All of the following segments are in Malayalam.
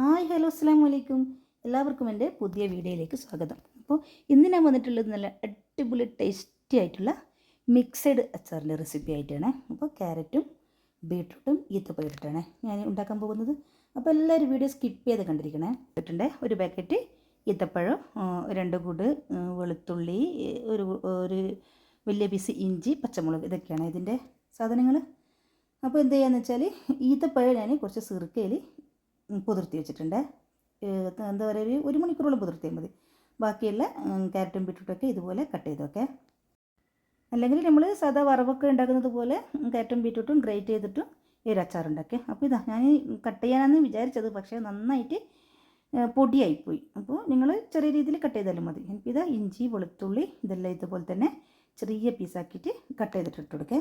ഹായ് ഹലോ അസ്സാം വലൈക്കും എല്ലാവർക്കും എന്റെ പുതിയ വീഡിയോയിലേക്ക് സ്വാഗതം. അപ്പോൾ ഇന്ന് ഞാൻ വന്നിട്ടുള്ളത് നല്ല അടിപൊളി ടേസ്റ്റി ആയിട്ടുള്ള മിക്സഡ് അച്ചാറിന്റെ റെസിപ്പി ആയിട്ടാണ്. അപ്പോൾ ക്യാരറ്റും ബീട്രൂട്ടും ഈത്തപ്പഴം ഇട്ടിട്ടാണ് ഞാൻ ഉണ്ടാക്കാൻ പോകുന്നത്. അപ്പോൾ എല്ലാവരും വീഡിയോ സ്കിപ്പ് ചെയ്ത് കണ്ടിരിക്കണേ. ഇട്ടിട്ടുണ്ട് ഒരു പാക്കറ്റ് ഈത്തപ്പഴം രണ്ട് കൂട് വെളുത്തുള്ളി ഒരു ഒരു വലിയ പീസ് ഇഞ്ചി പച്ചമുളക് ഇതൊക്കെയാണ് ഇതിന്റെ സാധനങ്ങൾ. അപ്പോൾ എന്ത് ചെയ്യാന്ന് വെച്ചാൽ ഈത്തപ്പഴം ഞാൻ കുറച്ച് സിറുക്കയിൽ പുതിർത്തി വെച്ചിട്ടുണ്ട്. എന്താ പറയുക ഒരു ഒരു മണിക്കൂറോളം പുതിർത്തിയാൽ മതി. ബാക്കിയുള്ള ക്യാരറ്റും ബീട്രൂട്ടൊക്കെ ഇതുപോലെ കട്ട് ചെയ്ത് വെക്കേ അല്ലെങ്കിൽ നമ്മൾ സാധാ വറവൊക്കെ ഉണ്ടാക്കുന്നത് പോലെ ക്യാരറ്റും ബീട്രൂട്ടും ഗ്രേറ്റ് ചെയ്തിട്ടും ഒരു അച്ചാറുണ്ടാക്കി. അപ്പോൾ ഇതാ ഞാൻ കട്ട് ചെയ്യാനാണെന്ന് വിചാരിച്ചത്. പക്ഷേ നന്നായിട്ട് പൊടിയായിപ്പോയി. അപ്പോൾ നിങ്ങൾ ചെറിയ രീതിയിൽ കട്ട് ചെയ്താലും മതി. എനിക്ക് ഇതാ ഇഞ്ചി വെളുത്തുള്ളി ഇതെല്ലാം ഇതുപോലെ തന്നെ ചെറിയ പീസാക്കിയിട്ട് കട്ട് ചെയ്തിട്ട് ഇട്ട്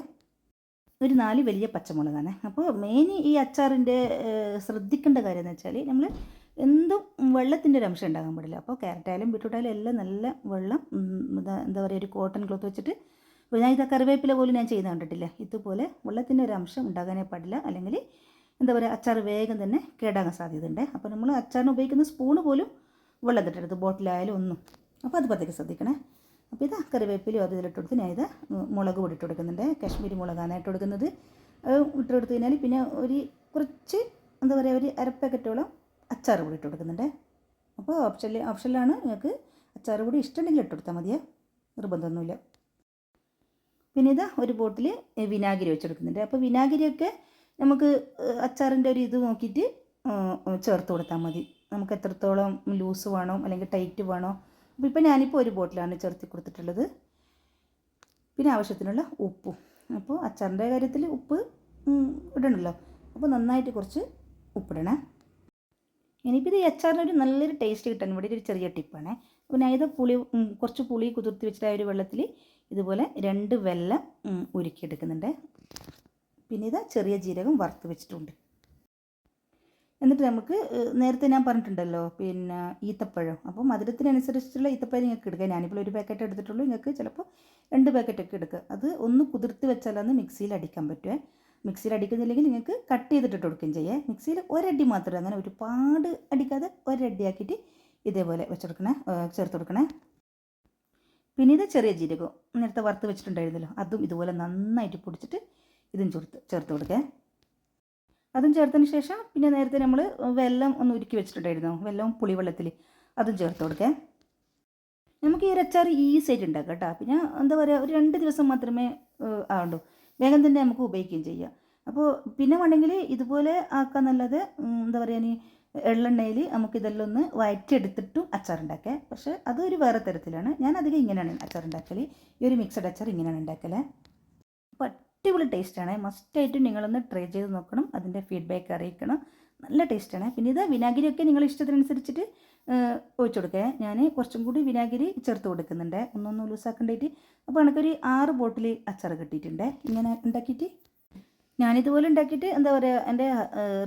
ഒരു നാല് വലിയ പച്ചമുളകാണ്. അപ്പോൾ മെയിൻ ഈ അച്ചാറിന്റെ ശ്രദ്ധിക്കേണ്ട കാര്യം എന്ന് വെച്ചാൽ നമ്മൾ എന്തും വെള്ളത്തിന്റെ ഒരു അംശം ഉണ്ടാകാൻ പാടില്ല. അപ്പോൾ ക്യാരറ്റായാലും ബീട്രൂട്ടായാലും എല്ലാം നല്ല വെള്ളം എന്താ പറയുക ഒരു കോട്ടൺ ക്ലോത്ത് വെച്ചിട്ട് ഞാൻ ഇത് കറിവേപ്പില പോലും ഞാൻ ചെയ്യുന്ന കണ്ടിട്ടില്ല. ഇതുപോലെ വെള്ളത്തിന്റെ ഒരു അംശം ഉണ്ടാകാനേ പാടില്ല. അല്ലെങ്കിൽ എന്താ പറയുക അച്ചാർ വേഗം തന്നെ കേടാകാൻ സാധ്യതയുണ്ട്. അപ്പോൾ നമ്മൾ അച്ചാറിന് ഉപയോഗിക്കുന്ന സ്പൂണ് പോലും വെള്ളം തട്ടരുത് ബോട്ടിലായാലും ഒന്നും. അപ്പോൾ അത് പതുക്കെ ശ്രദ്ധിക്കണേ. അപ്പോൾ ഇത് കറിവേപ്പിലയും അത് ഇതിലിട്ട് കൊടുത്ത് ഞാൻ ഇത് മുളക് പൊടി ഇട്ട് കൊടുക്കുന്നുണ്ട്. കാശ്മീരി മുളകാണ് ഇട്ട് കൊടുക്കുന്നത്. ഇട്ട് കൊടുത്തു കഴിഞ്ഞാൽ പിന്നെ ഒരു കുറച്ച് എന്താ പറയുക ഒരു അര പാക്കറ്റോളം അച്ചാർ കൂടി ഇട്ട് കൊടുക്കുന്നുണ്ട്. അപ്പോൾ ഓപ്ഷനിൽ ഓപ്ഷനിലാണ് നിങ്ങൾക്ക് അച്ചാർ കൂടി ഇഷ്ടമുണ്ടെങ്കിൽ ഇട്ട് കൊടുത്താൽ മതിയേ? നിർബന്ധമൊന്നുമില്ല. പിന്നെ ഇതാ ഒരു ബോട്ടിൽ വിനാഗിരി വെച്ചെടുക്കുന്നുണ്ട് അപ്പോൾ വിനാഗിരിയൊക്കെ നമുക്ക് അച്ചാറിന്റെ ഒരു ഇത് നോക്കിയിട്ട് ചേർത്ത് കൊടുത്താൽ മതി. നമുക്ക് എത്രത്തോളം ലൂസ് വേണോ അല്ലെങ്കിൽ ടൈറ്റ് വേണോ അപ്പോൾ ഇപ്പോൾ ഞാനിപ്പോൾ ഒരു ബോട്ടിലാണ് ചേർത്തി കൊടുത്തിട്ടുള്ളത്. പിന്നെ ആവശ്യത്തിനുള്ള ഉപ്പും. അപ്പോൾ അച്ചാറിന്റെ കാര്യത്തിൽ ഉപ്പ് ഇടണല്ലോ. അപ്പോൾ നന്നായിട്ട് കുറച്ച് ഉപ്പിടണേ. ഇനിയിപ്പോൾ ഇത് അച്ചാറിന് ഒരു നല്ലൊരു ടേസ്റ്റ് കിട്ടാൻ വേണ്ടി ഒരു ചെറിയ ടിപ്പാണ്. അപ്പോൾ ഞാൻ ഇത് പുളി കുറച്ച് പുളി കുതിർത്തി വെച്ചിട്ട് ആ ഒരു വെള്ളത്തിൽ ഇതുപോലെ രണ്ട് വെല്ലം ഉരുക്കിയെടുക്കുന്നുണ്ട്. പിന്നെ ഇത് ചെറിയ ജീരകം വറുത്ത് വെച്ചിട്ടുണ്ട്. എന്നിട്ട് നമുക്ക് നേരത്തെ ഞാൻ പറഞ്ഞിട്ടുണ്ടല്ലോ പിന്നെ ഈത്തപ്പഴം. അപ്പോൾ മധുരത്തിനനുസരിച്ചുള്ള ഈത്തപ്പഴം നിങ്ങൾക്ക് എടുക്കുക ഞാനിപ്പോൾ ഒരു പാക്കറ്റ് എടുത്തിട്ടുള്ളൂ. നിങ്ങൾക്ക് ചിലപ്പോൾ രണ്ട് പാക്കറ്റൊക്കെ എടുക്കുക അത് ഒന്ന് കുതിർത്ത് വെച്ചാലാണ് മിക്സിയിൽ അടിക്കാൻ പറ്റുമേ മിക്സിയിൽ അടിക്കുന്നില്ലെങ്കിൽ നിങ്ങൾക്ക് കട്ട് ചെയ്തിട്ട് കൊടുക്കുകയും ചെയ്യേ. മിക്സിയിൽ ഒരടി മാത്രം അങ്ങനെ ഒരുപാട് അടിക്കാതെ ഒരടി ആക്കിയിട്ട് ഇതേപോലെ വെച്ചെടുക്കണേ ചേർത്ത് കൊടുക്കണേ. പിന്നെ ഇത് ചെറിയ ജീരകം. നേരത്തെ വറുത്ത് വെച്ചിട്ടുണ്ടായിരുന്നല്ലോ. അതും ഇതുപോലെ നന്നായിട്ട് പൊടിച്ചിട്ട് ഇതും ചേർത്ത് ചേർത്ത് കൊടുക്കേ. അതും ചേർത്തതിന് ശേഷം പിന്നെ നേരത്തെ നമ്മൾ വെല്ലം ഒന്ന് ഉരുക്കി വെച്ചിട്ടുണ്ടായിരുന്നു. വെള്ളവും പുളിവെള്ളത്തിൽ അതും ചേർത്ത് കൊടുക്കേ നമുക്ക് ഈ അച്ചാർ ഈസി ആയിട്ട് ഉണ്ടാക്കാം കേട്ടോ. പിന്നെ എന്താ പറയുക ഒരു രണ്ട് ദിവസം മാത്രമേ ആവുള്ളൂ വേഗം തന്നെ നമുക്ക് ഉപയോഗിക്കുകയും ചെയ്യാം. അപ്പോൾ പിന്നെ വേണമെങ്കിൽ ഇതുപോലെ ആക്കാന്നല്ലാതെ നല്ലത് എന്താ പറയുക ഇനി എള്ളെണ്ണയിൽ നമുക്കിതെല്ലാം ഒന്ന് വയറ്റിയെടുത്തിട്ടും അച്ചാർ ഉണ്ടാക്കുക പക്ഷേ അതൊരു വേറെ തരത്തിലാണ്. ഞാൻ അധികം ഇങ്ങനെയാണ് അച്ചാർ ഉണ്ടാക്കൽ ഈ ഒരു മിക്സഡ് അച്ചാർ ഇങ്ങനെയാണ് ഉണ്ടാക്കൽ അപ്പോൾ അടിപൊളി ടേസ്റ്റാണ് മസ്റ്റായിട്ടും നിങ്ങളൊന്ന് ട്രൈ ചെയ്ത് നോക്കണം. അതിന്റെ ഫീഡ്ബാക്ക് അറിയിക്കണം. നല്ല ടേസ്റ്റാണ് പിന്നെ ഇത് വിനാഗിരിയൊക്കെ നിങ്ങൾ ഇഷ്ടത്തിനനുസരിച്ചിട്ട് ഒഴിച്ചു കൊടുക്കുക ഞാൻ കുറച്ചും കൂടി വിനാഗിരി ചേർത്ത് കൊടുക്കുന്നുണ്ട്. ഒന്നൊന്ന് ലൂസാക്കേണ്ടിയിട്ട് അപ്പോൾ എനിക്കൊരു ആറ് ബോട്ടിൽ അച്ചാർ കിട്ടിയിട്ടുണ്ട്. ഇങ്ങനെ ഉണ്ടാക്കിയിട്ട്. ഞാനിതുപോലെ ഉണ്ടാക്കിയിട്ട് എന്താ പറയുക എന്റെ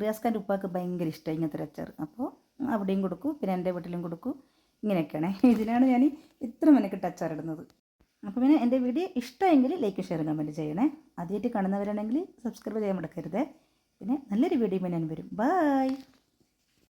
റിയാസ്ഖാന്റെ റിയാസ് ഉപ്പാക്ക് ഭയങ്കര ഇഷ്ടമായി ഇങ്ങനത്തെ ഒരു അച്ചാർ അപ്പോൾ അവിടെയും കൊടുക്കും. പിന്നെ എന്റെ വീട്ടിലും കൊടുക്കും. ഇങ്ങനെയൊക്കെയാണ്. ഇതിനാണ് ഞാൻ ഇത്ര മെനക്കെട്ട് അച്ചാർ ഇടുന്നത് അപ്പോൾ പിന്നെ എന്റെ വീഡിയോ ഇഷ്ടമെങ്കിൽ ലൈക്ക് ഷെയർ കമന്റ് ചെയ്യണേ. ആദ്യമായിട്ട് കാണുന്നവരാണെങ്കിൽ സബ്സ്ക്രൈബ് ചെയ്യാൻ മടക്കരുത് പിന്നെ നല്ലൊരു വീഡിയോ ഞാൻ വരും. ബൈ